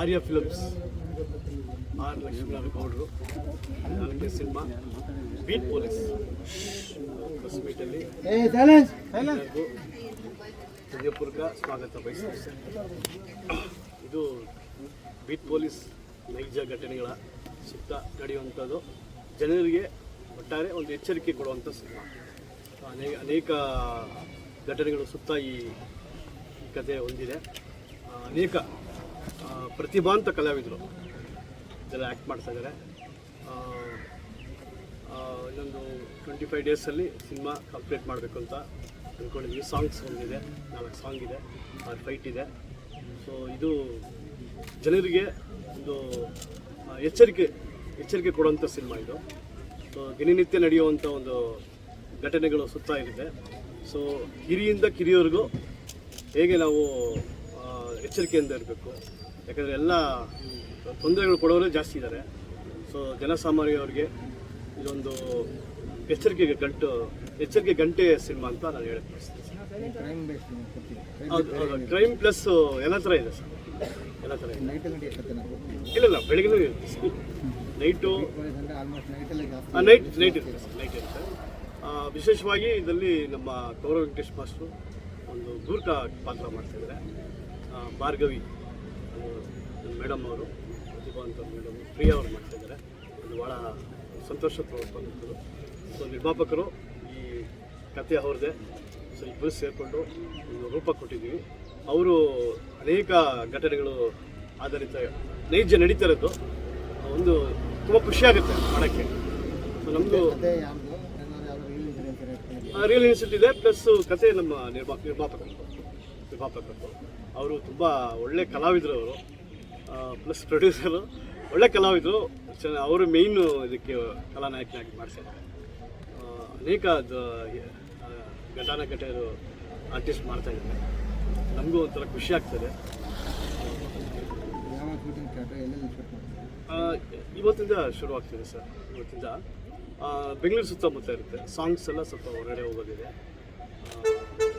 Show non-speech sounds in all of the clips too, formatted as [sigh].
ಆರ್ಯ films R Lakshminarayana ಗೌಡರು ನಾಲ್ಕನೇ cinema beat police. Press ಮೀಟಲ್ಲಿ ಹೃದಯಪೂರ್ವಕ ಸ್ವಾಗತ ಬಯಸ್ತೀನಿ. ಸರ್ ಇದು ಬೀಟ್ ಪೊಲೀಸ್ ನೈಜ ಘಟನೆಗಳ ಸುತ್ತ ನಡೆಯುವಂಥದ್ದು. ಜನರಿಗೆ ಒಟ್ಟಾರೆ ಒಂದು ಎಚ್ಚರಿಕೆ ಕೊಡುವಂಥ ಸಿನಿಮಾ. ಅನೇಕ ಅನೇಕ ಘಟನೆಗಳು ಸುತ್ತ ಈ ಕತೆ ಕಥೆ ಹೊಂದಿದೆ ಅನೇಕ ಆ, ಪ್ರತಿಭಾಂತ ಕಲಾವಿದರು. ಇದೆಲ್ಲ ಆ್ಯಕ್ಟ್ ಮಾಡ್ತಾ ಇದ್ದಾರೆ ಆ, ಆ, ಇನ್ನೊಂದು ಟ್ವೆಂಟಿ ಫೈವ್ ಡೇಸಲ್ಲಿ ಸಿನಿಮಾ ಕಂಪ್ಲೀಟ್ ಮಾಡಬೇಕು ಅಂತ ಅಂದ್ಕೊಂಡಿದ್ವಿ ಸಾಂಗ್ಸ್ ಒಂದಿದೆ ನಾಲ್ಕು ಸಾಂಗ್ ಇದೆ ಆರು ಫೈಟ್ ಇದೆ. ಸೊ ಇದು ಜನರಿಗೆ ಒಂದು ಆ, ಎಚ್ಚರಿಕೆ ಎಚ್ಚರಿಕೆ ಕೊಡುವಂಥ ಸಿನಿಮಾ ಇದು. ಸೊ ದಿನನಿತ್ಯ ನಡೆಯುವಂಥ ಒಂದು ಘಟನೆಗಳು ಸುತ್ತ ಇರುತ್ತೆ ಸೊ ಹಿರಿಯಿಂದ ಕಿರಿಯವರೆಗೂ ಹೇಗೆ ನಾವು ಆ, ಎಚ್ಚರಿಕೆಯಿಂದ ಇರಬೇಕು ಯಾಕಂದರೆ ಎಲ್ಲ ತೊಂದರೆಗಳು ಕೊಡೋರೇ ಜಾಸ್ತಿ ಇದ್ದಾರೆ ಸೊ ಜನಸಾಮಾನ್ಯವ್ರಿಗೆ ಇದೊಂದು ಎಚ್ಚರಿಕೆಗೆ ಗಂಟು ಎಚ್ಚರಿಕೆ ಗಂಟೆ ಸಿನಿಮಾ ಅಂತ ನಾನು ಹೇಳಕ್ಕೆ ಬಯಸ್ತೀನಿ. ಕ್ರೈಮ್ ಪ್ಲಸ್ ಎಲ್ಲ ಥರ ಇದೆ ಸರ್. ಎಲ್ಲ ಥರ ಇದೆ. ಇಲ್ಲ ಇಲ್ಲ ಬೆಳಗ್ಗೆ ಇರುತ್ತೆ ನೈಟು ನೈಟ್ ನೈಟ್ ಇರುತ್ತೆ ಸರ್ ನೈಟ್ ಇರುತ್ತೆ. ವಿಶೇಷವಾಗಿ ಇದರಲ್ಲಿ ನಮ್ಮ ಗೌರವ ವೆಂಕಟೇಶ್ ಮಾಸ್ಟ್ರು ಒಂದು ಗೂರ್ಖ ಪಾತ್ರ ಮಾಡ್ತಾಯಿದ್ದಾರೆ ಭಾರ್ಗವಿ ಮೇಡಮ್ ಅವರು ಪ್ರತಿಭಾವಂತ ಮೇಡಮ್ ಪ್ರಿಯ ಅವರು ಮಾಡ್ತಿದ್ದಾರೆ ಅದು ಭಾಳ ಸಂತೋಷ ಪಡುವಂಥದ್ದು ಸೊ, ನಿರ್ಮಾಪಕರು ಈ ಕತೆ ಅವ್ರದ್ದೇ. ಸೊ ಇಬ್ಬರು ಸೇರಿಕೊಂಡು ಒಂದು ರೂಪ ಕೊಟ್ಟಿದ್ದೀವಿ. ಅವರು ಅನೇಕ ಘಟನೆಗಳು ಆಧಾರಿತ ನೈಜ ನಡೀತಾ ಇರೋದು ಒಂದು ತುಂಬ ಖುಷಿಯಾಗುತ್ತೆ ಮಾಡೋಕ್ಕೆ. ಸೊ ನಮ್ಮದು ರಿಯಲ್ ಇನ್ಸಿಡೆಂಟ್ ಇದೆ ಪ್ಲಸ್ ಕತೆ ನಮ್ಮ ನಿರ್ಮಾ, ನಿರ್ಮಾಪಕರು ನಿರ್ಮಾಪಕರು. ಅವರು ತುಂಬ ಒಳ್ಳೆ ಕಲಾವಿದರು ಅವರು. ಪ್ಲಸ್ ಪ್ರೊಡ್ಯೂಸರು ಒಳ್ಳೆ ಕಲಾವಿದರು. ಚೆನ್ನ ಅವರು ಮೇಯ್ನು ಇದಕ್ಕೆ ಕಲಾನಾಯಕನಾಗಿ ಮಾಡಿಸಿದ್ದಾರೆ. ಅನೇಕ ಘಟಾನಘಟೆಯರು ಆರ್ಟಿಸ್ಟ್ ಮಾಡ್ತಾ ಇದ್ದಾರೆ. ನಮಗೂ ಒಂಥರ ಖುಷಿ ಆಗ್ತದೆ. ಇವತ್ತಿಂದ ಶುರು ಆಗ್ತಿದೆ ಸರ್. ಇವತ್ತಿಂದ. ಬೆಂಗಳೂರು ಸುತ್ತಮುತ್ತ ಇರುತ್ತೆ. ಸಾಂಗ್ಸ್ ಎಲ್ಲ ಸ್ವಲ್ಪ ಹೊರಗಡೆ ಹೋಗೋದಿದೆ.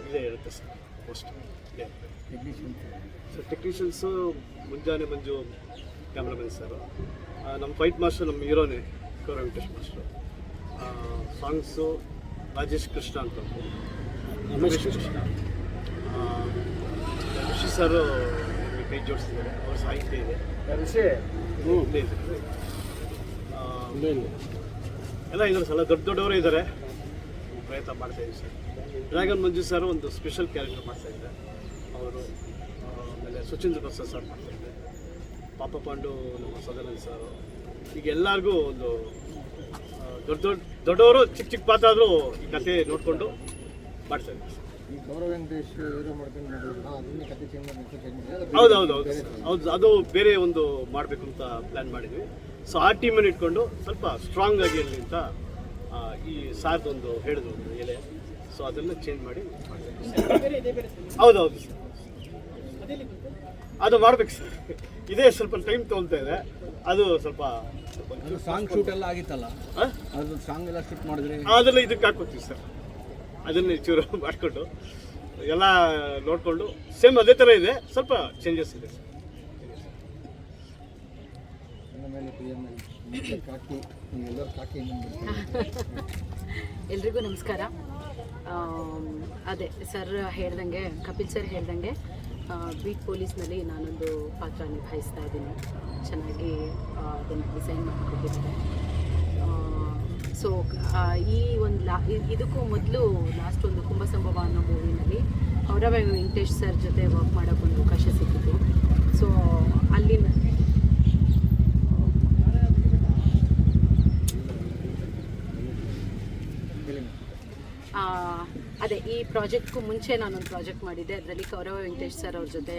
ಇಲ್ಲೇ ಇದೇ ಇರುತ್ತೆ ಸರ್. ಮೋಸ್ಟ್ ಇದೇ. Sir technicians Munjane Manju cameraman sir ನಮ್ಮ ಫೈಟ್ ಮಾಸ್ಟರ್ ನಮ್ಮ ಹೀರೋನೇ ಕೌರ ವೆಂಕಟೇಶ್ ಮಾಸ್ಟರ್ ಸಾಂಗ್ಸು ರಾಜೇಶ್ ಕೃಷ್ಣ ಅಂತ. ರಮೇಶ್ ಕೃಷ್ಣ ಋಷಿ ಸರ್ ನಮಗೆ ಕೈ ಜೋಡಿಸಿದ್ದಾರೆ. ಅವ್ರ ಸಾಹಿತ್ಯ ಇದೆ. ಹ್ಞೂ ಇಲ್ಲೇ ಇದೆ ಆ, ಎಲ್ಲ ಇದ್ದಾರೆ ಸಲ ದೊಡ್ಡ ದೊಡ್ಡವರೇ ಇದ್ದಾರೆ. ಪ್ರಯತ್ನ ಮಾಡ್ತಾ ಇದ್ದೀವಿ ಸರ್. ಡ್ರ್ಯಾಗನ್ ಮಂಜು ಸರ್ ಒಂದು ಸ್ಪೆಷಲ್ ಕ್ಯಾರೆಕ್ಟರ್ ಮಾಡ್ತಾ ಇದ್ದಾರೆ. ಅವರು ಆಮೇಲೆ ಸುಚೀಂದ್ರ ಪ್ರಸಾದ್ ಸರ್ ಮಾಡ್ತಾರೆ ಪಾಪ ಪಾಂಡು ನಮ್ಮ ಸದಾನಂದ ಸರ್. ಈಗ ಎಲ್ಲರಿಗೂ ಒಂದು ದೊಡ್ಡ ದೊಡ್ಡ ದೊಡ್ಡವರು ಚಿಕ್ಕ ಚಿಕ್ಕ ಪಾತ್ರ ಆದರೂ ಈ ಕತೆ ನೋಡಿಕೊಂಡು ಮಾಡ್ತಾರೆ. ಈ ಹೌದು ಹೌದು ಹೌದು. ಹೌದು ಅದು ಬೇರೆ ಒಂದು ಮಾಡಬೇಕು ಅಂತ ಪ್ಲ್ಯಾನ್ ಮಾಡಿದ್ವಿ. ಸೊ ಆ ಟೀಮನ್ನು ಇಟ್ಕೊಂಡು ಸ್ವಲ್ಪ ಸ್ಟ್ರಾಂಗ್ ಆಗಿ ಇರಲಿ ಅಂತ ಈ ಸಾರ್ದೊಂದು ಹೇಳಿದ್ರು ಒಂದು ಎಲೆ. ಸೊ ಅದನ್ನು ಚೇಂಜ್ ಮಾಡಿ ಹೌದು ಹೌದು ಸರ್. ಅದು ಮಾಡ್ಬೇಕು ಸರ್. ಇದೇ ಸ್ವಲ್ಪ ಟೈಮ್ ತೊಗೊಳ್ತಾ ಇದೆ. ಅದು ಸ್ವಲ್ಪ ಸಾಂಗ್ ಶೂಟ್ ಎಲ್ಲ ಆಗಿತ್ತಲ್ಲ? ಅದು ಸಾಂಗ್ ಎಲ್ಲ ಶೂಟ್ ಮಾಡಿದ್ರೆ? ಅದೆಲ್ಲ ಇದಕ್ಕೆ ಹಾಕೋತೀವಿ ಸರ್. ಅದನ್ನ ಚೂರು [laughs] ಮಾಡಿಕೊಂಡು ಎಲ್ಲ ನೋಡಿಕೊಂಡು ಸೇಮ್ ಅದೇ ಥರ ಇದೆ. ಸ್ವಲ್ಪ ಚೇಂಜಸ್ ಇದೆ ಸರ್. ನನ್ನ ಮೇಲೆ ಪಿ ಎಂ ಕಾಕಿ ನೀವೆಲ್ಲರೂ ಕಾಕಿ ಎಲ್ರಿಗೂ ನಮಸ್ಕಾರ. ಅದೇ ಸರ್ ಹೇಳ್ದಂಗೆ ಕಪಿಲ್ ಸರ್ ಹೇಳ್ದಂಗೆ ಬೀಟ್ ಪೊಲೀಸ್ನಲ್ಲಿ ನಾನೊಂದು ಪಾತ್ರ ನಿಭಾಯಿಸ್ತಾ ಇದ್ದೀನಿ. ಚೆನ್ನಾಗಿ ಅದನ್ನು ಡಿಸೈನ್ ಮಾಡಿಕೊಟ್ಟಿದ್ದಾರೆ. ಸೊ ಈ ಒಂದು ಲಾ ಇದಕ್ಕೂ ಮೊದಲು ಲಾಸ್ಟ್ ಒಂದು ಕುಂಭ ಸಂಭವ ಅನ್ನೋ ಮೂವಿನಲ್ಲಿ ಅವರ ವೆಂಕಟೇಶ್ ಸರ್ ಜೊತೆ ವರ್ಕ್ ಮಾಡೋಕ್ಕೊಂದು ಅವಕಾಶ ಸಿಕ್ಕಿತು ಸೊ ಅಲ್ಲಿನ ಆ, ಅದೇ, ಈ ಪ್ರಾಜೆಕ್ಟ್ಗೂ ಮುಂಚೆ ನಾನೊಂದು ಪ್ರಾಜೆಕ್ಟ್ ಮಾಡಿದ್ದೆ. ಅದರಲ್ಲಿ ಕೌರವ ವೆಂಕಟೇಶ್ ಸರ್ ಅವ್ರ ಜೊತೆ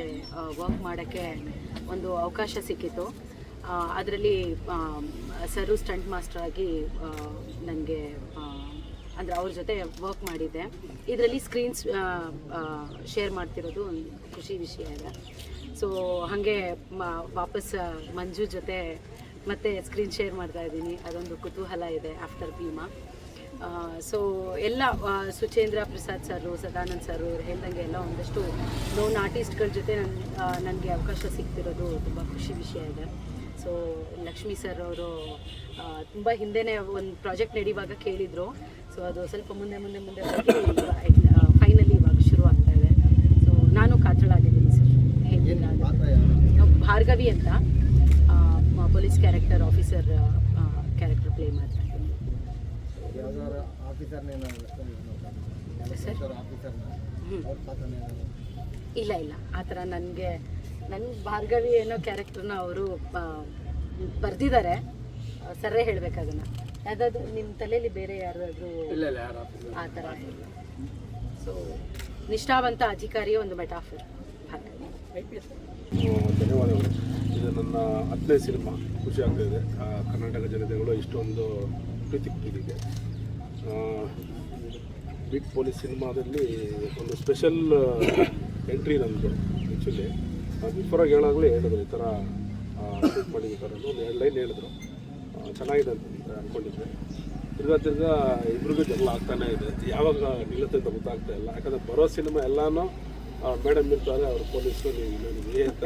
ವರ್ಕ್ ಮಾಡೋಕ್ಕೆ ಒಂದು ಅವಕಾಶ ಸಿಕ್ಕಿತ್ತು ಅದರಲ್ಲಿ ಸರು ಸ್ಟಂಟ್ ಮಾಸ್ಟರ್ ಆಗಿ ನನಗೆ ಅಂದರೆ ಅವ್ರ ಜೊತೆ ವರ್ಕ್ ಮಾಡಿದ್ದೆ. ಇದರಲ್ಲಿ ಸ್ಕ್ರೀನ್ಸ್ ಶೇರ್ ಮಾಡ್ತಿರೋದು ಒಂದು ಖುಷಿ ವಿಷಯ ಇದೆ. ಸೊ ಹಾಗೆ ವಾಪಸ್ ಮಂಜು ಜೊತೆ ಮತ್ತೆ ಸ್ಕ್ರೀನ್ ಶೇರ್ ಮಾಡ್ತಾ ಇದ್ದೀನಿ. ಅದೊಂದು ಕುತೂಹಲ ಇದೆ ಆಫ್ಟರ್ ಭೀಮಾ. ಸೊ ಎಲ್ಲ ಸುಚೇಂದ್ರ ಪ್ರಸಾದ್ ಸರ್ ಸದಾನಂದ್ ಸರ್ ಇವ್ರು ಹೇಳ್ದಂಗೆ ಎಲ್ಲ ಒಂದಷ್ಟು ನೋನ್ ಆರ್ಟಿಸ್ಟ್ಗಳ ಜೊತೆ ನನ್ನ ನನಗೆ ಅವಕಾಶ ಸಿಗ್ತಿರೋದು ತುಂಬ ಖುಷಿ ವಿಷಯ ಇದೆ. ಸೊ ಲಕ್ಷ್ಮೀ ಸರ್ ಅವರು ತುಂಬ ಹಿಂದೆನೇ ಒಂದು ಪ್ರಾಜೆಕ್ಟ್ ನಡೆಯುವಾಗ ಕೇಳಿದರು. ಸೊ ಅದು ಸ್ವಲ್ಪ ಮುಂದೆ ಮುಂದೆ ಮುಂದೆ ಫೈನಲಿ ಇವಾಗ ಶುರು ಆಗ್ತಾ ಇದೆ. ಸೊ ನಾನು ಕಾತಳಾಗಿದ್ದೀನಿ ಸರ್. ಭಾರ್ಗವಿ ಅಂತ police character officer character play ಮಾಡ್ತಾ ಇದ್ದೀನಿ ಯಾವ್ದಾರ ಸರ್? ಆಫೀಸರ್ನ? ಅವ್ರ ಇಲ್ಲ ಇಲ್ಲ. ಆ ಥರ ನನಗೆ ನನ್ನ ಭಾರ್ಗವಿ ಏನೋ ಕ್ಯಾರೆಕ್ಟರ್ನ ಅವರು ಬರೆದಿದ್ದಾರೆ ಸರ್ರೇ ಹೇಳ್ಬೇಕು ಅದನ್ನು. ಯಾವುದಾದ್ರು ನಿಮ್ಮ ತಲೆಯಲ್ಲಿ ಬೇರೆ ಯಾರಾದರೂ ಆ ಥರ ಇಲ್ಲ ಸೊ ನಿಷ್ಠಾವಂತ ಅಧಿಕಾರಿಯ ಒಂದು ಮೆಟಾಫರ್ ಧನ್ಯವಾದಗಳು. ಇದು ನನ್ನ ಹತ್ತನೇ ಸಿನಿಮಾ. ಖುಷಿ ಆಗ್ತಾ ಇದೆ. ಕರ್ನಾಟಕ ಜನತೆಗಳು ಇಷ್ಟೊಂದು ಪ್ರೀತಿ ಕೊಟ್ಟಿದ್ದಕ್ಕೆ ಬಿಗ್ ಪೊಲೀಸ್ ಸಿನಿಮಾದಲ್ಲಿ ಒಂದು ಸ್ಪೆಷಲ್ ಎಂಟ್ರಿ ನಮ್ಮದು ಆ್ಯಕ್ಚುಲಿ ಬಿಫೋರಾಗಿ ಹೇಳಾಗಲೇ ಹೇಳಿದ್ರು, ಈ ಥರ ಶೂಟ್ ಮಾಡಿದ್ದಾರೆ ಒಂದು ಎರಡು ಲೈನ್ ಹೇಳಿದ್ರು. ಚೆನ್ನಾಗಿದೆ ಅಂತ ಅಂದ್ಕೊಂಡಿದ್ದೆ ತಿರ್ಗಾ ತಿರ್ಗಾ ಇಬ್ರಿಗೂ ಜಗಳ ಆಗ್ತಾನೆ ಇದೆ. ಯಾವಾಗ ನಿಲ್ಲುತ್ತೆ ಅಂತ ಗೊತ್ತಾಗ್ತಾ ಇಲ್ಲ. ಯಾಕಂದರೆ ಬರೋ ಸಿನಿಮಾ ಎಲ್ಲನೂ ಮೇಡಮ್ ಇರ್ತಾರೆ, ಅವ್ರು ಪೊಲೀಸರು ನೀವು ನಿಮಗೆ ಅಂತ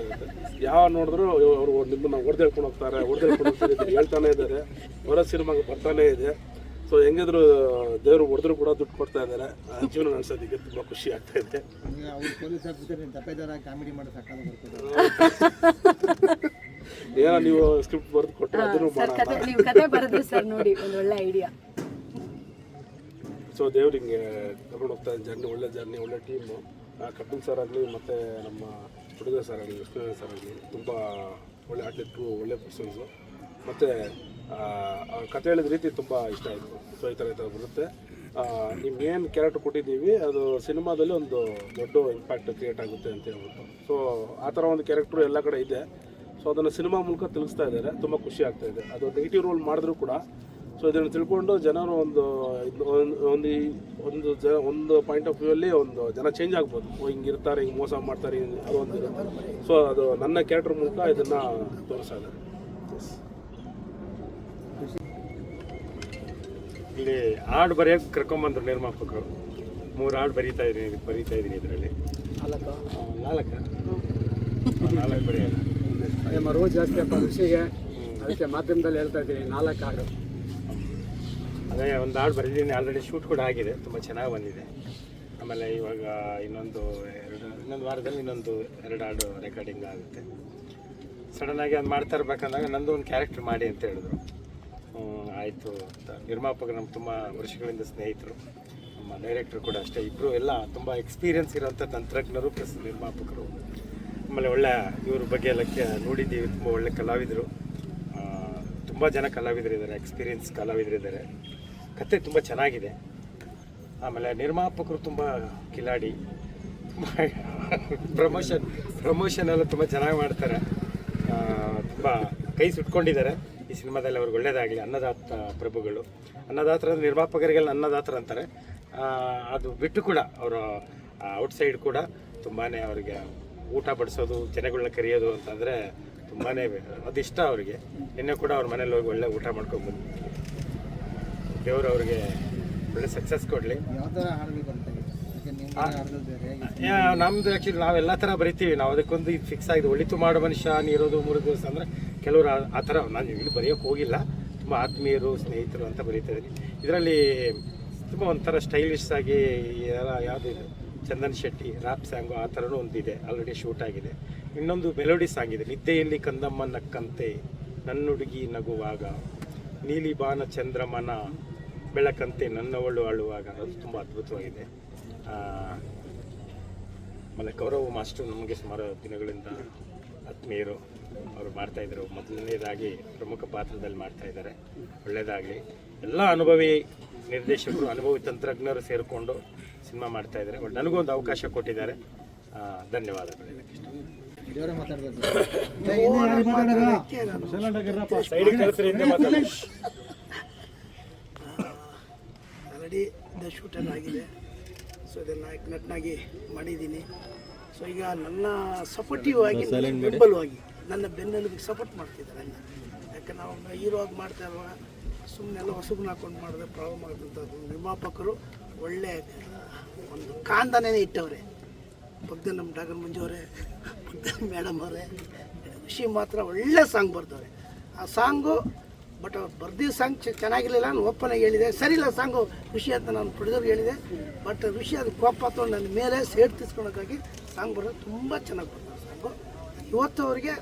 ಯಾವ ನೋಡಿದ್ರು ಅವರು ನಿಮ್ಮನ್ನ ಹೊಡೆದೇಳ್ಕೊಂಡು ಹೋಗ್ತಾರೆ ಹೊಡೆದೇಳ್ಕೊಂಡು ಹೋಗ್ತಾರೆ ಹೇಳ್ತಾನೆ ಇದ್ದಾರೆ. ಬರೋ ಸಿನಿಮಾಗೆ ಬರ್ತಾನೆ ಇದೆ. ಸೊ ಹೆಂಗಿದ್ರು ದೇವರು ಹೊಡೆದ್ರು ಕೂಡ ದುಡ್ಡು ಕೊಡ್ತಾ ಇದ್ದಾರೆ. ಆ, ಜೀವನ ನಡೆಸೋದಕ್ಕೆ ತುಂಬ ಖುಷಿ ಆಗ್ತಾ ಇದೆ. [laughs] ಏನೋ ನೀವು ಸ್ಕ್ರಿಪ್ಟ್ ಬರೆದು ಕೊಟ್ಟರೆ ಅದನ್ನು ಮಾಡೋಣ. ಬರೆದ್ರಿ ಸರ್ ನೋಡಿ [laughs] ಒಂದು ಒಳ್ಳೆ ಐಡಿಯಾ ಸೊ ದೇವ್ರು ಹಿಂಗೆ ಕರ್ಕೊಂಡು ಹೋಗ್ತಾ ಇದೆ ಜರ್ನಿ ಒಳ್ಳೆ ಜರ್ನಿ ಒಳ್ಳೆ ಟೀಮು ಕಪಿಲ್ ಸರ್ ಆಗಲಿ ಮತ್ತು ನಮ್ಮ ಹುಡುಗ ಸರ್ ಆಗಲಿ ಸರ್ ಆಗಲಿ ತುಂಬ ಒಳ್ಳೆ ಆಟ್ಲೆಟ್ರು ಒಳ್ಳೆ ಪರ್ಸನ್ಸು ಮತ್ತು ಅವ್ರ ಕತೆ ಹೇಳಿದ ರೀತಿ ತುಂಬ ಇಷ್ಟ ಆಯಿತು. ಸೊ, ಈ ಥರ ಈ ಥರ ಬರುತ್ತೆ. ನಿಮ್ಮ ಏನು ಕ್ಯಾರೆಕ್ಟರ್ ಕೊಟ್ಟಿದ್ದೀವಿ, ಅದು ಸಿನಿಮಾದಲ್ಲಿ ಒಂದು ದೊಡ್ಡ ಇಂಪ್ಯಾಕ್ಟ್ ಕ್ರಿಯೇಟ್ ಆಗುತ್ತೆ ಅಂತ ಹೇಳ್ಬಿಟ್ಟು ಸೊ, ಆ ಥರ ಒಂದು ಕ್ಯಾರೆಕ್ಟ್ರು ಎಲ್ಲ ಕಡೆ ಇದೆ. ಸೊ, ಅದನ್ನು ಸಿನಿಮಾ ಮೂಲಕ ತಿಳಿಸ್ತಾ ಇದ್ದಾರೆ. ತುಂಬ ಖುಷಿ ಆಗ್ತಾ ಇದೆ. ಅದು ನೆಗೆಟಿವ್ ರೋಲ್ ಮಾಡಿದ್ರು ಕೂಡ, ಸೊ, ಇದನ್ನು ತಿಳ್ಕೊಂಡು ಜನರು ಒಂದು ಒಂದು ಒಂದು ಜ, ಒಂದು ಪಾಯಿಂಟ್ ಆಫ್ ವ್ಯೂ ಅಲ್ಲಿ ಒಂದು ಜನ ಚೇಂಜ್ ಆಗ್ಬೋದು. ಹಿಂಗೆ ಇರ್ತಾರೆ, ಹಿಂಗೆ ಮೋಸ ಮಾಡ್ತಾರೆ ಅದು ಒಂದು ಸೊ, ಅದು ನನ್ನ ಕ್ಯಾರೆಕ್ಟರ್ ಮೂಲಕ ಇದನ್ನು ತೋರಿಸ್ತಾ ಇದ್ದಾರೆ. ಇಲ್ಲಿ ಹಾಡು ಬರೆಯೋಕೆ ಕರ್ಕೊಂಬಂದ್ರು ನಿರ್ಮಾಪಕರು? ಮೂರು ಹಾಡು ಬರೀತಾ ಇದ್ದೀನಿ ಬರೀತಾ ಇದ್ದೀನಿ ಇದರಲ್ಲಿ. ನಾಲ್ಕು? ನಾಲ್ಕು? ಬರೆಯಲ್ಲ ನಮ್ಮ ರೋಜ್ ಜಾಸ್ತಿ ಅಪ್ಪ ಋಷಿಗೆ. ಅದಕ್ಕೆ ಮಾಧ್ಯಮದಲ್ಲಿ ಹೇಳ್ತಾ ಇದ್ದೀನಿ ನಾಲ್ಕು ಹಾಡು ಅದೇ ಒಂದು ಹಾಡು ಬರೀದೀನಿ ಆಲ್ರೆಡಿ ಶೂಟ್ ಕೂಡ ಆಗಿದೆ ತುಂಬ ಚೆನ್ನಾಗಿ ಬಂದಿದೆ. ಆಮೇಲೆ ಇವಾಗ ಇನ್ನೊಂದು ಎರಡು ಇನ್ನೊಂದು ವಾರದಲ್ಲಿ ಇನ್ನೊಂದು ಎರಡು ಹಾಡು ರೆಕಾರ್ಡಿಂಗ್ ಆಗುತ್ತೆ. ಸಡನ್ನಾಗಿ ಅದು ಮಾಡ್ತಾ ಇರ್ಬೇಕಂದಾಗ ನಂದು ಒಂದು ಕ್ಯಾರೆಕ್ಟರ್ ಮಾಡಿ ಅಂತ ಹೇಳಿದ್ರು. ಆಯಿತು ಅಂತ. ನಿರ್ಮಾಪಕರು ನಮ್ಮ ತುಂಬ ವರ್ಷಗಳಿಂದ ಸ್ನೇಹಿತರು. ನಮ್ಮ ಡೈರೆಕ್ಟ್ರು ಕೂಡ ಅಷ್ಟೇ. ಇಬ್ಬರು ಎಲ್ಲ ತುಂಬ ಎಕ್ಸ್ಪೀರಿಯನ್ಸ್ ಇರೋಂಥ ತಂತ್ರಜ್ಞರು ಪ್ಲಸ್ ನಿರ್ಮಾಪಕರು. ಆಮೇಲೆ ಒಳ್ಳೆ ಇವ್ರ ಬಗ್ಗೆ ಎಲ್ಲ ನೋಡಿದ್ದೀವಿ. ತುಂಬ ಒಳ್ಳೆ ಕಲಾವಿದರು. ತುಂಬ ಜನ ಕಲಾವಿದರಿದ್ದಾರೆ ಎಕ್ಸ್ಪೀರಿಯನ್ಸ್ ಕಲಾವಿದರಿದ್ದಾರೆ ಕತೆ ತುಂಬ ಚೆನ್ನಾಗಿದೆ. ಆಮೇಲೆ ನಿರ್ಮಾಪಕರು ತುಂಬ ಕಿಲಾಡಿ. ಪ್ರಮೋಷನ್ ಪ್ರಮೋಷನ್ ಎಲ್ಲ ತುಂಬ ಚೆನ್ನಾಗಿ ಮಾಡ್ತಾರೆ. ತುಂಬ ಕೈ ಸುಟ್ಕೊಂಡಿದ್ದಾರೆ. ಈ ಸಿನಿಮಾದಲ್ಲಿ ಅವ್ರಿಗೆ ಒಳ್ಳೇದಾಗಲಿ ಅನ್ನದಾತ ಪ್ರಭುಗಳು. ಅನ್ನದಾತರ ನಿರ್ಮಾಪಕರಿಗೆಲ್ಲ ಅನ್ನದಾತರ ಅಂತಾರೆ. ಅದು ಬಿಟ್ಟು ಕೂಡ ಅವರು ಔಟ್ಸೈಡ್ ಕೂಡ ತುಂಬಾ ಅವರಿಗೆ ಊಟ ಬಡಿಸೋದು ಜನಗಳನ್ನ ಕರೆಯೋದು ಅಂತಂದರೆ ತುಂಬಾ ಅದಿಷ್ಟ ಅವರಿಗೆ. ನಿನ್ನೆ ಕೂಡ ಅವ್ರ ಮನೇಲಿ ಹೋಗಿ ಒಳ್ಳೆ ಊಟ ಮಾಡ್ಕೊಂಡು ದೇವರು ಅವ್ರಿಗೆ ಒಳ್ಳೆ ಸಕ್ಸಸ್ ಕೊಡಲಿ. ನಮ್ದು ಆ್ಯಕ್ಚುಲಿ ನಾವು ಎಲ್ಲ ಥರ ಬರಿತೀವಿ. ನಾವು ಅದಕ್ಕೊಂದು ಇದು ಫಿಕ್ಸ್ ಆಗಿದೆ ಒಳಿತು ಮಾಡೋ ಮನುಷ್ಯ ನೀರೋದು ಮೂರು ದಿವಸ ಅಂದರೆ ಕೆಲವರು ಆ- ಥರ ನಾನು ಇಲ್ಲಿ ಬರೆಯೋಕೆ ಹೋಗಿಲ್ಲ. ತುಂಬ ಆತ್ಮೀಯರು, ಸ್ನೇಹಿತರು ಅಂತ ಬರೀತಾ ಇದ್ದೀನಿ. ಇದರಲ್ಲಿ ತುಂಬ ಒಂಥರ ಸ್ಟೈಲಿಶ್ ಆಗಿ ಯಾವುದು ಇದು? ಚಂದನ್ ಶೆಟ್ಟಿ, ರಾಪ್ ಸಾಂಗು ಆ ಥರನೂ ಒಂದಿದೆ. ಆಲ್ರೆಡಿ ಶೂಟ್ ಆಗಿದೆ. ಇನ್ನೊಂದು ಮೆಲೋಡಿ ಸಾಂಗ್ ಇದೆ. ನಿದ್ದೆಯಲ್ಲಿ ಕಂದಮ್ಮ ನಕ್ಕಂತೆ ನನ್ನುಡುಗಿ ನಗುವಾಗ. ನೀಲಿ ಬಾನ ಚಂದ್ರಮನ, ಬೆಳಕಂತೆ ನನ್ನವಳು ಅಳುವಾಗ. ಅದು ತುಂಬ ಅದ್ಭುತವಾಗಿದೆ. ಆಮೇಲೆ ಕೌರವ ಮಾಸ್ಟರ್ ನಮಗೆ ಸುಮಾರು ದಿನಗಳಿಂದ ಆತ್ಮೀಯರು ಅವರು ಮಾಡ್ತಾಯಿದ್ರು ಮೊದಲನೇದಾಗಿ ಪ್ರಮುಖ ಪಾತ್ರದಲ್ಲಿ ಮಾಡ್ತಾ ಇದ್ದಾರೆ. ಒಳ್ಳೆಯದಾಗಲಿ ಎಲ್ಲ ಅನುಭವಿ ನಿರ್ದೇಶಕರು ಅನುಭವಿ ತಂತ್ರಜ್ಞರು ಸೇರಿಕೊಂಡು ಸಿನಿಮಾ ಮಾಡ್ತಾ ಇದ್ದಾರೆ. ಬಟ್ ನನಗೂ ಒಂದು ಅವಕಾಶ ಕೊಟ್ಟಿದ್ದಾರೆ. ಧನ್ಯವಾದಗಳು ಆಲ್ರೆಡಿ ದ ಶೂಟೆಲ್ಲ ಆಗಿದೆ ಸೊ ಇದನ್ನು ನಟನಾಗಿ ಮಾಡಿದ್ದೀನಿ. ಸೊ ಈಗ ನನ್ನ ಸಪೋರ್ಟಿವ್ ಆಗಿ ನನ್ನ ಬೆಂಬಲವಾಗಿ ನನ್ನ ಬೆನ್ನೆಲುಬಿಗೆ ಸಪೋರ್ಟ್ ಮಾಡ್ತಿದ್ದಾರೆ ಯಾಕೆ ನಾವು ಹೀರೋ ಆಗಿ ಮಾಡ್ತಾ ಇರುವಾಗ ಸುಮ್ಮನೆಲ್ಲ ಹೊಸಬನ್ನ ಹಾಕೊಂಡು ಮಾಡಿದ್ರೆ ಪ್ರಾಬ್ಲಮ್ ಆಗುತ್ತಂಥದ್ದು ನಿರ್ಮಾಪಕರು ಒಳ್ಳೆ ಒಂದು ಕಾಂದನೇ ಇಟ್ಟವ್ರೆ. ಪಕ್ಕದ ನಮ್ಮ ಡಾಗನ್ ಮಂಜು ಅವರೇ ಪಕ್ಕದ ಮೇಡಮ್ ಅವರೇ ಖುಷಿ ಮಾತ್ರ ಒಳ್ಳೆ ಸಾಂಗ್ ಬರ್ತವ್ರೆ ಆ ಸಾಂಗು ಬಟ್ ಅವ್ರು ಬರ್ದಿದ್ದ ಸಾಂಗ್ ಚೆನ್ನಾಗಿರಲಿಲ್ಲ ನಾನು ಓಪನ್ ಆಗಿ ಹೇಳಿದೆ. ಸರಿ ಇಲ್ಲ ಸಾಂಗು ಖುಷಿ ಅಂತ ನಾನು ಪ್ರೊಡ್ಯೂಸರ್ಗೆ ಹೇಳಿದೆ. ಬಟ್ ವಿಷಯ ಅದು ಕೋಪ ತೊಗೊಂಡು ನನ್ನ ಮೇಲೆ ಸೇಡ್ ತಿಸ್ಕೊಳಕ್ಕಾಗಿ ಸಾಂಗ್ ಬರೋದು ತುಂಬ ಚೆನ್ನಾಗಿ ಬರ್ತಾರೆ ಸಾಂಗು. ಇವತ್ತು ಅವರಿಗೆ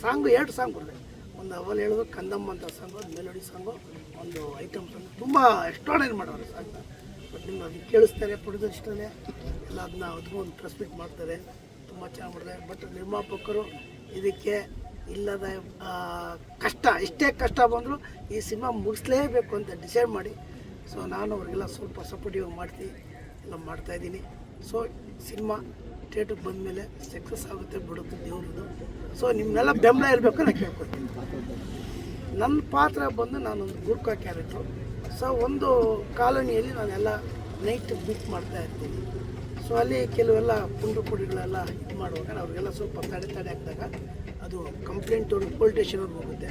ಸಾಂಗು ಎರಡು ಸಾಂಗ್ ಬರ್ತದೆ. ಒಂದು ಅವಲ್ ಹೇಳೋದು ಕಂದಮ್ಮ ಅಂತ ಸಾಂಗು, ಒಂದು ಮೆಲೋಡಿ ಸಾಂಗು, ಒಂದು ಐಟಮ್ ಸಾಂಗ್. ತುಂಬ ಎಕ್ಸ್ಟ್ರಾಡನರಿ ಮಾಡೋರು ಸಾಂಗ್ನ. ಬಟ್ ನಿಮ್ಮ ಅದಕ್ಕೆ ಕೇಳಿಸ್ತಾರೆ ಇಷ್ಟನೇ. ಎಲ್ಲ ಅದನ್ನ ಅದಕ್ಕೂ ಒಂದು ಮಾಡ್ತಾರೆ. ತುಂಬ ಚೆನ್ನಾಗಿ ಮಾಡಿದೆ ಬಟ್ ನಿರ್ಮಾಪಕರು ಇದಕ್ಕೆ ಇಲ್ಲದ ಕಷ್ಟ, ಎಷ್ಟೇ ಕಷ್ಟ ಬಂದರೂ ಈ ಸಿನಿಮಾ ಮುಗಿಸ್ಲೇಬೇಕು ಅಂತ ಡಿಸೈಡ್ ಮಾಡಿ. ಸೊ ನಾನು ಅವ್ರಿಗೆಲ್ಲ ಸ್ವಲ್ಪ ಸಪೋರ್ಟಿವ್ ಮಾಡ್ತೀನಿ ಎಲ್ಲ ಮಾಡ್ತಾಯಿದ್ದೀನಿ ಸೊ ಸಿನಿಮಾ ಥಿಯೇಟ್ರಿಗೆ ಬಂದಮೇಲೆ ಸಕ್ಸಸ್ ಆಗುತ್ತೆ ಬಿಡುತ್ತೆ ದೇವ್ರದ್ದು ಸೊ ನಿಮ್ಮನ್ನೆಲ್ಲ ಬೆಂಬಲ ಇರಬೇಕು ನಾನು ಕೇಳ್ಕೊತೀನಿ ನನ್ನ ಪಾತ್ರ ಬಂದು ನಾನೊಂದು ಗುರ್ಕಾ ಕ್ಯಾರೆಕ್ಟ್ರು ಸೊ ಒಂದು ಕಾಲೋನಿಯಲ್ಲಿ ನಾನೆಲ್ಲ ನೈಟ್ ಬೀಟ್ ಮಾಡ್ತಾ ಇರ್ತೀನಿ. ಸೊ ಅಲ್ಲಿ ಕೆಲವೆಲ್ಲ ಪುಂಡು ಪುಡಿಗಳೆಲ್ಲ ಇದು ಮಾಡುವಾಗ ಅವ್ರಿಗೆಲ್ಲ ಸ್ವಲ್ಪ ತಡೆ ತಡೆ ಹಾಕಿದಾಗ ಅದು ಕಂಪ್ಲೇಂಟ್ ಅವ್ರಿಗೆ ಪೊಲಿಟೇಷನ್ ಸ್ಟೇಷನ್ವ್ರಿಗೆ ಹೋಗುತ್ತೆ.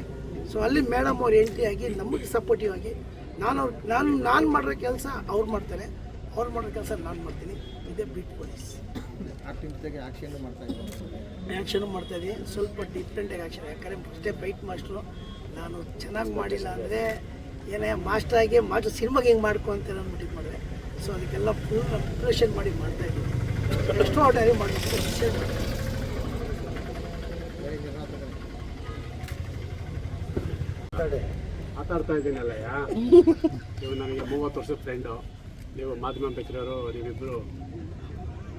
ಸೊ ಅಲ್ಲಿ ಮೇಡಮ್ ಅವ್ರು ಎಂಟ್ರಿ ಆಗಿ ನಮಗೆ ಸಪೋರ್ಟಿವ್ ಆಗಿ ನಾನು ಅವ್ರು, ನಾನು ನಾನು ಮಾಡಿರೋ ಕೆಲಸ ಅವ್ರು ಮಾಡ್ತಾರೆ. ಅವ್ರು ಮಾಡೋ ಕೆಲಸ ನಾನು ಮಾಡ್ತೀನಿ. ಇದೇ ಬಿಟ್ ಪೊಲೀಸ್ ಜೊತೆಗೆ ಆಕ್ಷನ್ ಮಾಡ್ತಾ ಇದ್ದೀನಿ. ಆ್ಯಕ್ಷನು ಮಾಡ್ತಾ ಇದ್ದೀನಿ. ಸ್ವಲ್ಪ ಡಿಫ್ರೆಂಟಾಗಿ ಆ್ಯಕ್ಷನ್ ಯಾಕಂದರೆ ಫಸ್ಟೇ ಫೈಟ್ ಮಾಸ್ಟ್ರು ನಾನು ಚೆನ್ನಾಗಿ ಮಾಡಿಲ್ಲ ಅಂದರೆ ಏನೇ ಮಾಸ್ಟರ್ ಆಗಿ ಮಾಸ್ಟರ್ ಸಿನಿಮಾಗೆ ಹಿಂಗೆ ಮಾಡ್ಕೊ ಅಂತ ಅಂದ್ಬಿಟ್ಟು ಮೀಟಿಂಗ್ ಮಾಡಿದೆ. ಸೊ ಅದಕ್ಕೆಲ್ಲ ಫುಲ್ ಪ್ರಿಪ್ರೇಷನ್ ಮಾಡಿ ಮಾಡ್ತಾ ಇದ್ದೀನಿ. ಎಷ್ಟು ಆರ್ಡರ್ ಮಾಡಬೇಕು ಮಾಡಿದ್ದೀನಿ ಮಾತಾಡ್ತಾ ಇದ್ದೀನಲ್ಲ ಯಾ ನೀವು ನನಗೆ ಮೂವತ್ತು ವರ್ಷದ ಫ್ರೆಂಡು ನೀವು ಮಾಧ್ಯಮ ಬೇಕಿರೋರು ನೀವಿಬ್ಬರು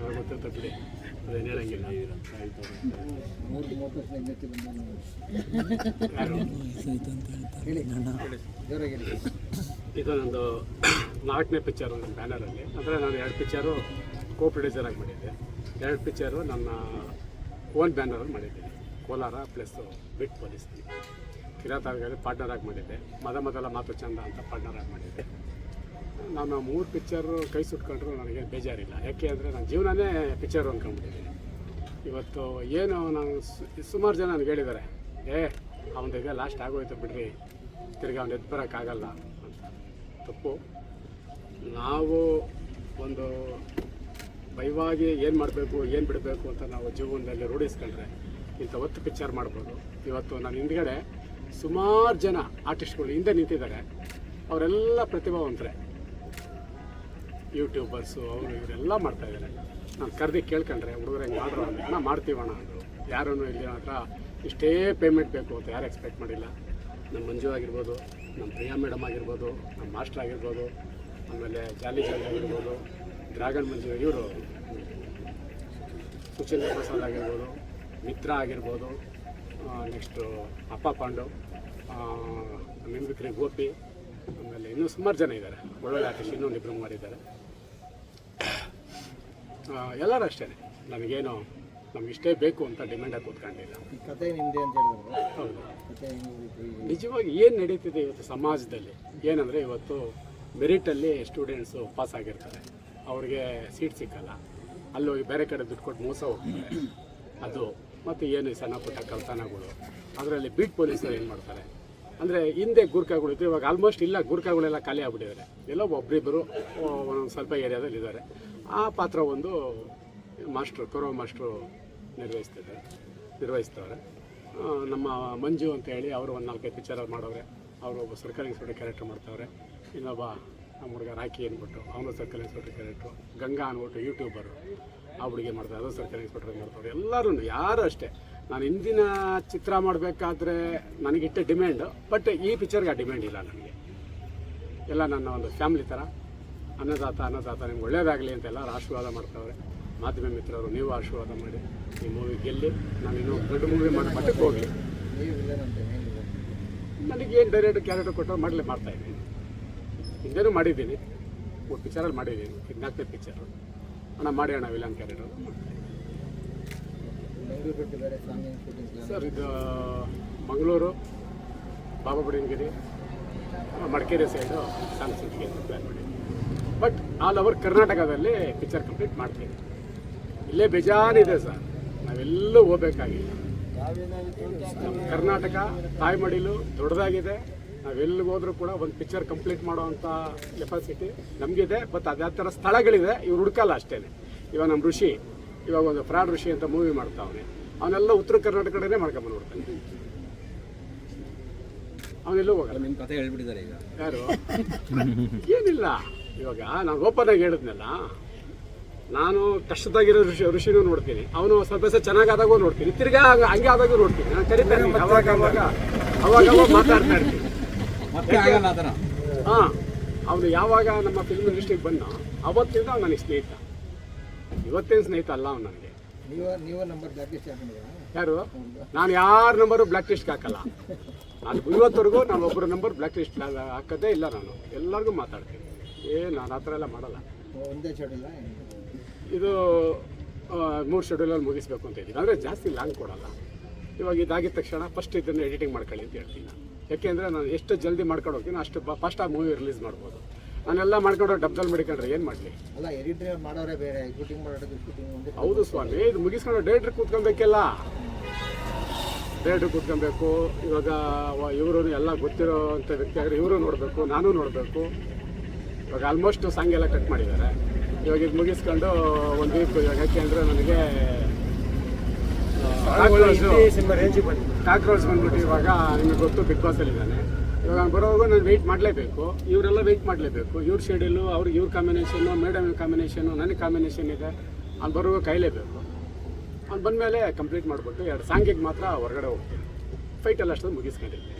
ಗೊತ್ತಿರ್ತಾ ಗೊತ್ತಿರ್ತ ಬಿಡಿ. ಅದೇನು ಹೇಳಂಗಿಲ್ಲ ಮೂರು ಮೂವತ್ತು ವರ್ಷ ನೆಚ್ಚಿ ಬಂದ ಯಾರು ಹೇಳಿ ಜೋರಾಗಿ ಹೇಳಿ ಇದು ನಂದು ನಾಲ್ಕನೇ ಪಿಕ್ಚರ್ ನನ್ನ ಬ್ಯಾನರಲ್ಲಿ. ಅಂದರೆ ನಾನು ಎರಡು ಪಿಕ್ಚರು ಕೋ ಪ್ರೊಡ್ಯೂಸರ್ ಆಗಿ ಮಾಡಿದ್ದೆ. ಎರಡು ಪಿಕ್ಚರು ನನ್ನ ಓನ್ ಬ್ಯಾನರಲ್ಲಿ ಮಾಡಿದ್ದೆ. Kolara plus beat police. ಕಿರಾತಾರ್ಗಲ್ಲಿ partner ಆಗಿ ಮಾಡಿದ್ದೆ. ಮೊದಲ ಮೊದಲ ಮಾತು ಚಂದ ಅಂತ ಪಾರ್ಟ್ನರ್ ಆಗಿ ಮಾಡಿದ್ದೆ. ನಾನು ಮೂರು ಪಿಕ್ಚರು ಕೈ ಸುಟ್ಕೊಂಡ್ರು ನನಗೆ ಬೇಜಾರಿಲ್ಲ. ಯಾಕೆ ಅಂದರೆ ನನ್ನ ಜೀವನನೇ ಪಿಕ್ಚರು ಅಂದ್ಕೊಂಡ್ಬಿಟ್ಟಿದ್ದೀನಿ ಇವತ್ತು ಏನು ನಾನು ಸುಮಾರು ಜನ ನನಗೆ ಹೇಳಿದ್ದಾರೆ, ಏ ಅವನಿಗೆ ಲಾಸ್ಟ್ ಆಗೋಯ್ತು ಬಿಡ್ರಿ. ತಿರ್ಗಿ ಅವ್ನು ಎದ್ದು ಬರೋಕ್ಕಾಗಲ್ಲ ಅಂತ. ತಪ್ಪು. ನಾವು ಒಂದು ಭಯವಾಗಿ ಏನು ಮಾಡಬೇಕು, ಏನು ಬಿಡಬೇಕು ಅಂತ ನಾವು ಜೀವನದಲ್ಲಿ ರೂಢಿಸ್ಕೊಂಡ್ರೆ ಇಂಥ ಒತ್ತು ಪಿಕ್ಚರ್ ಮಾಡ್ಬೋದು. ಇವತ್ತು ನಾನು ಹಿಂದ್ಗಡೆ ಸುಮಾರು ಜನ ಆರ್ಟಿಸ್ಟ್ಗಳು ಹಿಂದೆ ನಿಂತಿದ್ದಾರೆ. ಅವರೆಲ್ಲ ಪ್ರತಿಭಾವಂತರೆ. ಯೂಟ್ಯೂಬರ್ಸು ಅವರು ಇವರೆಲ್ಲ ಮಾಡ್ತಾ ಇದ್ದಾರೆ. ನಾನು ಕರೆದಿ ಕೇಳ್ಕೊಂಡ್ರೆ ಹುಡುಗರು ಹೆಂಗೆ ಮಾಡ್ರು ಅಣ್ಣ ಅಂದರು ಯಾರೂ ಇಲ್ಲಿ ಹತ್ರ ಇಷ್ಟೇ ಪೇಮೆಂಟ್ ಬೇಕು ಅಂತ ಯಾರು ಎಕ್ಸ್ಪೆಕ್ಟ್ ಮಾಡಿಲ್ಲ. ನಮ್ಮ ಮಂಜು ಆಗಿರ್ಬೋದು ನಮ್ಮ ಪ್ರಿಯಾ ಮೇಡಮ್ ಆಗಿರ್ಬೋದು ನಮ್ಮ ಮಾಸ್ಟರ್ ಆಗಿರ್ಬೋದು, ಆಮೇಲೆ ಜಾಲಿ ಜಾಲಿ ಆಗಿರ್ಬೋದು, ಡ್ರ್ಯಾಗನ್ ಮಂಜು ಇವರು ಸುಚೇಂದ್ರ ಪ್ರಸಾದ್ ಆಗಿರ್ಬೋದು, ಮಿತ್ರ ಆಗಿರ್ಬೋದು ನೆಕ್ಸ್ಟು ಅಪ್ಪ ಪಾಂಡು ಮಿಮಿಕ್ರಿ ಗೋಪಿ, ಆಮೇಲೆ ಇನ್ನೂ ಸುಮಾರು ಜನ ಇದ್ದಾರೆ. ಒಳ್ಳೊಳ್ಳೆ ಆರ್ಟಿಸ್ಟ್ ಇನ್ನೊಂದು ಇಬ್ಬರು ಮಾಡಿದ್ದಾರೆ. ಎಲ್ಲರೂ ಅಷ್ಟೇ. ನಮಗೇನು ನಮ್ಗೆ ಇಷ್ಟೇ ಬೇಕು ಅಂತ ಡಿಮ್ಯಾಂಡಾಗಿ ಕೂತ್ಕೊಂಡಿಲ್ಲ. ಈ ಕತೆ ನಿಮ್ಮದೇ ಅಂತ ಹೇಳಿದ್ರು. ಹೌದು. ನಿಜವಾಗಿ ಏನು ನಡೀತಿದೆ ಇವತ್ತು ಸಮಾಜದಲ್ಲಿ? ಏನಂದರೆ ಇವತ್ತು ಮೆರಿಟಲ್ಲಿ ಸ್ಟೂಡೆಂಟ್ಸು ಪಾಸ್ ಆಗಿರ್ತಾರೆ. ಅವ್ರಿಗೆ ಸೀಟ್ ಸಿಕ್ಕಲ್ಲ. ಅಲ್ಲಿ ಹೋಗಿ ಬೇರೆ ಕಡೆ ದುಡ್ಡು ಕೊಟ್ಟು ಮೋಸ ಹೋಗ್ತಾರೆ. ಅದು. ಮತ್ತು ಏನು ಈ ಸಣ್ಣ ಪುಟ್ಟ ಕಲ್ತಾನಗಳು ಅದರಲ್ಲಿ ಬೀಟ್ ಪೊಲೀಸರು ಏನು ಮಾಡ್ತಾರೆ? ಅಂದರೆ ಹಿಂದೆ ಗೂರ್ಖಾಗಳು ಇತ್ತು ಇವಾಗ ಆಲ್ಮೋಸ್ಟ್ ಇಲ್ಲ ಗೂರ್ಖಾಗಳೆಲ್ಲ ಖಾಲಿ ಆಗ್ಬಿಟ್ಟಿದ್ದಾರೆ. ಎಲ್ಲೋ ಒಬ್ಬರಿಬ್ಬರು ಒಂದೊಂದು ಸ್ವಲ್ಪ ಏರಿಯಾದಲ್ಲಿ ಇದ್ದಾರೆ ಆ ಪಾತ್ರ ಒಂದು ಮಾಸ್ಟರ್ ಕೊರೋ ಮಾಸ್ಟ್ರು ನಿರ್ವಹಿಸ್ತಿದ್ದಾರೆ ನಿರ್ವಹಿಸ್ತವ್ರೆ. ನಮ್ಮ ಮಂಜು ಅಂತ ಹೇಳಿ ಅವರು ಒಂದು ನಾಲ್ಕೈದು ಪಿಕ್ಚರ್ ಮಾಡೋರೆ ಅವರು ಒಬ್ಬ ಸರ್ಕಾರಿ ಇನ್ಸ್ಪೆಕ್ಟರ್ ಕ್ಯಾರೆಕ್ಟರ್ ಮಾಡ್ತಾವ್ರೆ. ಇನ್ನೊಬ್ಬ ನಮ್ಮ ಹುಡುಗ ರಾಕಿ ಅಂದ್ಬಿಟ್ಟು ಅವನು ಸರ್ಕಲ್ ಇನ್ಸ್ಪೆಕ್ಟರ್ ಕ್ಯಾರೆಕ್ಟ್ರು ಗಂಗಾ ಅಂದ್ಬಿಟ್ಟು ಯೂಟ್ಯೂಬರು ಆ ಹುಡುಗಿ ಮಾಡ್ತಾರೆ, ಅದು ಸರ್ಕಲ್ ಇನ್ಸ್ಪೆಕ್ಟರ್ ಮಾಡ್ತಾರೆ. ಎಲ್ಲರೂ ಯಾರು ಅಷ್ಟೇ. ನಾನು ಹಿಂದಿನ ಚಿತ್ರ ಮಾಡಬೇಕಾದ್ರೆ ನನಗಿಟ್ಟ ಡಿಮ್ಯಾಂಡು ಬಟ್ ಈ ಪಿಕ್ಚರ್ಗೆ ಆ ಡಿಮ್ಯಾಂಡ್ ಇಲ್ಲ ನನಗೆ. ಎಲ್ಲ ನನ್ನ ಒಂದು ಫ್ಯಾಮ್ಲಿ ಥರ ಅನ್ನದಾತ ಅನ್ನದಾತ, ನಿಮ್ಗೆ ಒಳ್ಳೇದಾಗಲಿ ಅಂತ ಎಲ್ಲರೂ ಆಶೀರ್ವಾದ ಮಾಡ್ತಾವ್ರೆ. ಮಾಧ್ಯಮ ಮಿತ್ರರು, ನೀವು ಆಶೀರ್ವಾದ ಮಾಡಿ ಈ ಮೂವಿ ಗೆಲ್ಲಿ ನಾನು ಇನ್ನೂ ದೊಡ್ಡ ಮೂವಿ ಮಾಡಿ ಮಟ್ಟಕ್ಕೆ ಹೋಗಲಿ ನನಗೇನು ಡೈರೆಕ್ಟ್ ಕ್ಯಾರೆಕ್ಟರ್ ಮಾಡಲೇ ಮಾಡ್ತಾ ಇದ್ದೀನಿ. ಹಿಂದೆನೂ ಮಾಡಿದ್ದೀನಿ. ಮೂರು ಪಿಕ್ಚರಲ್ಲಿ ಮಾಡಿದ್ದೀನಿ. ಇದು ನಾಲ್ಕನೇ ಪಿಕ್ಚರು ಅಣ್ಣ ಮಾಡಿ ಅಣ್ಣ ವಿಲನ್ ಕ್ಯಾರೆಕ್ಟರ್ ಸರ್ ಇದು Mangaluru Baba Budangiri Madikeri side song shooting ಅಂತ ಪ್ಲ್ಯಾನ್ ಮಾಡಿದ್ದೀನಿ ಬಟ್ ಆಲ್ ಓವರ್ ಕರ್ನಾಟಕದಲ್ಲಿ ಪಿಕ್ಚರ್ ಕಂಪ್ಲೀಟ್ ಮಾಡ್ತೀವಿ. ಇಲ್ಲೇ ಬೇಜಾನಿದೆ ಸರ್. ನಾವೆಲ್ಲೂ ಹೋಗ್ಬೇಕಾಗಿಲ್ಲ. ಕರ್ನಾಟಕ ತಾಯ್ಮಡಿಲು ದೊಡ್ಡದಾಗಿದೆ. ನಾವೆಲ್ಲಿ ಹೋದರೂ ಕೂಡ ಒಂದು ಪಿಕ್ಚರ್ ಕಂಪ್ಲೀಟ್ ಮಾಡೋವಂಥ ಕೆಪಾಸಿಟಿ ನಮಗಿದೆ. ಬಟ್ ಅದ್ಯಾವ ಥರ ಸ್ಥಳಗಳಿದೆ ಇವ್ರು ಹುಡುಕಲ್ಲ ಅಷ್ಟೇ ಇವಾಗ ನಮ್ಮ ಋಷಿ ಇವಾಗ ಒಂದು ಫ್ರಾಡ್ ಋಷಿ ಅಂತ ಮೂವಿ ಮಾಡ್ತಾವನೆ. ಅವನೆಲ್ಲ ಉತ್ತರ ಕರ್ನಾಟಕ ಕಡೆನೇ ಮಾಡ್ಕೊಂಬಂದ್ಬಿಡ್ತಾನೆ ಅವನೆಲ್ಲೂ ಹೋಗಲ್ಲ. ನಿಮ್ಮ ಕಥೆ ಹೇಳ್ಬಿಟ್ಟಿದ್ದಾರೆ ಈಗ. ಯಾರು? ಏನಿಲ್ಲ. ಇವಾಗ ನಾನು ಓಪನ್ ಆಗಿ ಹೇಳಿದ್ನಲ್ಲ ನಾನು ಕಷ್ಟದಾಗಿರೋ ಋಷಿ ಋಷಿನೂ ನೋಡ್ತೀನಿ. ಅವನು ಸ್ವಲ್ಪ ದಿವಸ ಚೆನ್ನಾಗಾದಾಗೂ ನೋಡ್ತೀನಿ. ತಿರ್ಗಾ ಹಂಗ- ಹಂಗೆ ಆದಾಗ ನೋಡ್ತೀನಿ. ನಾನು ಕರಿತಾನೆ ಅವಾಗ ಅವಾಗ ಅವಾಗ ಅವಾಗ ಮಾತಾಡ್ತಾ ಇರ್ತೀನಿ. ಮತ್ತೆ ಆಗಲ್ಲ ಆ ಹಾಂ ಅವನು ಯಾವಾಗ ನಮ್ಮ ಫಿಲ್ಮ್ ಇಂಡಸ್ಟ್ರಿಗೆ ಬಂದ ಅವತ್ತಿಂದ ಅವ್ನು ನನಗೆ ಸ್ನೇಹಿತ. ಇವತ್ತೇನು ಸ್ನೇಹಿತ ಅಲ್ಲ ಅವ್ನು ನನಗೆ. ನೀವು ನೀವು ನಂಬರ್ ಬ್ಲಾಕ್ ಲಿಸ್ಟ್ ಹಾಕೊಂಡಿದ್ದೀರಾ? ಯಾರು? ನಾನು ಯಾರ ನಂಬರು ಬ್ಲ್ಯಾಕ್ ಲಿಸ್ಟ್ಗೆ ಹಾಕಲ್ಲ. ನಾನು ಇವತ್ತವರೆಗೂ ನಾನು ಒಬ್ಬರ ನಂಬರ್ ಬ್ಲ್ಯಾಕ್ ಲಿಸ್ಟ್ ಹಾಕೋದೇ ಇಲ್ಲ ನಾನು. ಎಲ್ಲರಿಗೂ ಮಾತಾಡ್ತೀನಿ. ಏ ನಾನು ಆ ಥರ ಎಲ್ಲ ಮಾಡಲ್ಲ. ಒಂದೇ ಶೆಡ್ಯೂಲ್ ಇದು ಮೂರು ಶೆಡ್ಯೂಲಲ್ಲಿ ಮುಗಿಸ್ಬೇಕು ಅಂತ ಇದ್ದೀನಿ ಅಂದರೆ ಜಾಸ್ತಿ ಲಾಂಗ್ ಕೊಡಲ್ಲ. ಇವಾಗ ಇದಾಗಿದ ತಕ್ಷಣ ಫಸ್ಟ್ ಇದನ್ನು ಎಡಿಟಿಂಗ್ ಮಾಡ್ಕೊಳ್ಳಿ ಅಂತ ಹೇಳ್ತೀನಿ ನಾನು. ಯಾಕೆಂದರೆ ನಾನು ಎಷ್ಟು ಜಲ್ದಿ ಮಾಡ್ಕೊಂಡು ಹೋಗ್ತೀನಿ ಅಷ್ಟು ಫಸ್ಟಾಗಿ ಮೂವಿ ರಿಲೀಸ್ ಮಾಡ್ಬೋದು. ನಾನೆಲ್ಲ ಮಾಡ್ಕೊಂಡು ಡಬ್ದಲ್ಲಿ ಮಾಡ್ಕೊಂಡ್ರೆ ಏನು ಮಾಡಲಿ? ಅಲ್ಲ ಎಡಿಟರ್ ಮಾಡೋರೇ ಬೇರೆ. ಶೂಟಿಂಗ್ ಮಾಡೋದು ಹೌದು ಸ್ವಾಮಿ ಇದು ಮುಗಿಸ್ಕೊಂಡು ಡೈರೆಕ್ಟ್ರ್ ಕೂತ್ಕೊಬೇಕಲ್ಲ ಡೇಟ್ರ್ ಕೂತ್ಕೊಬೇಕು ಇವಾಗ ಇವರು ಎಲ್ಲ ಗೊತ್ತಿರೋ ಅಂಥ ವ್ಯಕ್ತಿ ಆದರೆ ಇವರು ನೋಡಬೇಕು ನಾನು ನೋಡಬೇಕು. ಇವಾಗ ಆಲ್ಮೋಸ್ಟ್ ಸಾಂಗ್ ಎಲ್ಲ ಕಟ್ ಮಾಡಿದ್ದಾರೆ. ಇವಾಗ ಇದು ಮುಗಿಸ್ಕೊಂಡು ಒಂದು ವೀಕ್ ಇವಾಗ ಯಾಕೆ ಅಂದರೆ ನನಗೆ ಕಾಕ್ರೋಚ್ ಬಂದ್ಬಿಟ್ಟು ಇವಾಗ ನಿಮಗೆ ಗೊತ್ತು ಬಿಗ್ ಬಾಸಲ್ಲಿ ಇದ್ದಾನೆ. ಇವಾಗ ನಾನು ಬರೋವಾಗ ನಾನು ವೆಯ್ಟ್ ಮಾಡಲೇಬೇಕು. ಇವರೆಲ್ಲ ವೆಯ್ಟ್ ಮಾಡಲೇಬೇಕು. ಇವ್ರ ಶೆಡ್ಯೂಲು ಅವ್ರಿಗೆ ಇವ್ರ ಕಾಂಬಿನೇಷನ್ನು ಮೇಡಮ್ ಕಾಂಬಿನೇಷನ್ನು ನನಗೆ ಕಾಂಬಿನೇಷನ್ ಇದೆ. ಅಲ್ಲಿ ಬರುವಾಗ ಕಾಯಲೇಬೇಕು. ಅಲ್ಲಿ ಬಂದಮೇಲೆ ಕಂಪ್ಲೀಟ್ ಮಾಡಿಬಿಟ್ಟು ಎರಡು ಸಾಂಗಿಗೆ ಮಾತ್ರ ಹೊರಗಡೆ ಹೋಗ್ತೀನಿ. ಫೈಟಲ್ಲಿ ಅಷ್ಟೊಂದು ಮುಗಿಸ್ಕೊಂಡಿದ್ದೀನಿ. ಆ,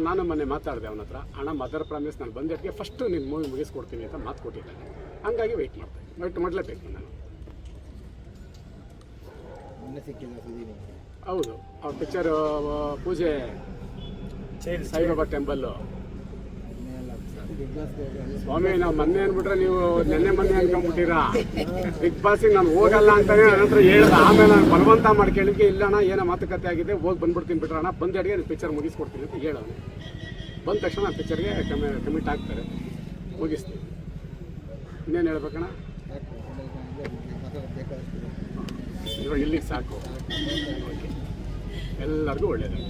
ನಾನು ಮೊನ್ನೆ ಮಾತಾಡಿದೆ ಅವನ ಹತ್ರ ಅಣ್ಣ ಮದರ್ ಪ್ರಾಮಿಸ್ ನಾನು ಬಂದಿದ್ದಕ್ಕೆ ಫಸ್ಟು ನಿನ್ನ ಮೂವಿ ಮುಗಿಸ್ಕೊಡ್ತೀನಿ ಅಂತ ಮಾತು ಕೊಟ್ಟಿದ್ದಾನೆ ಹಂಗಾಗಿ ವೆಯ್ಟ್ ಮಾಡ್ತೀನಿ ವೆಯ್ಟ್ ಮಾಡಲೇಬೇಕು ನಾನು. ಹೌದು ಅವ್ರ ಪಿಕ್ಚರ್ ಪೂಜೆ ಸಾಯಿಬಾಬಾ ಟೆಂಪಲ್ಲು ಸ್ವಾಮಿ, ನಾವು ಮೊನ್ನೆ ಅನ್ಬಿಟ್ರೆ ನೀವು ನೆನ್ನೆ ಮೊನ್ನೆ ಅನ್ಕೊಂಡ್ಬಿಟ್ಟಿರಾ ಬಿಗ್ ಬಾಸಿಗೆ ನಾನು ಹೋಗಲ್ಲ ಅಂತಾನೆ ನನ್ನ ಹೇಳ್ದೆ. ಆಮೇಲೆ ನಾನು ಬಲವಂತ ಮಾಡ್ಕೇಳಿದ್ಕೆ ಇಲ್ಲ ಅಣ್ಣ, ಏನೋ ಮಾತುಕತೆ ಆಗಿದೆ, ಹೋಗಿ ಬಂದ್ಬಿಡ್ತೀನಿ ಬಿಟ್ರಣ್ಣ ಬಂದ ಅಡಿಗೆ ಪಿಕ್ಚರ್ ಮುಗಿಸ್ಕೊಡ್ತೀನಿ ಅಂತ ಹೇಳೋಣ ಬಂದ ತಕ್ಷಣ ಆ ಪಿಕ್ಚರ್ಗೆ ಕಮಿ ಕಮಿಟ್ ಆಗ್ತಾರೆ. ಮುಗಿಸ್ತೀನಿ. ಇನ್ನೇನು ಹೇಳ್ಬೇಕಣ್ಣ? ಇವಾಗ ಇಲ್ಲಿಗೆ ಸಾಕು. ಎಲ್ಲರಿಗೂ ಒಳ್ಳೆಯದು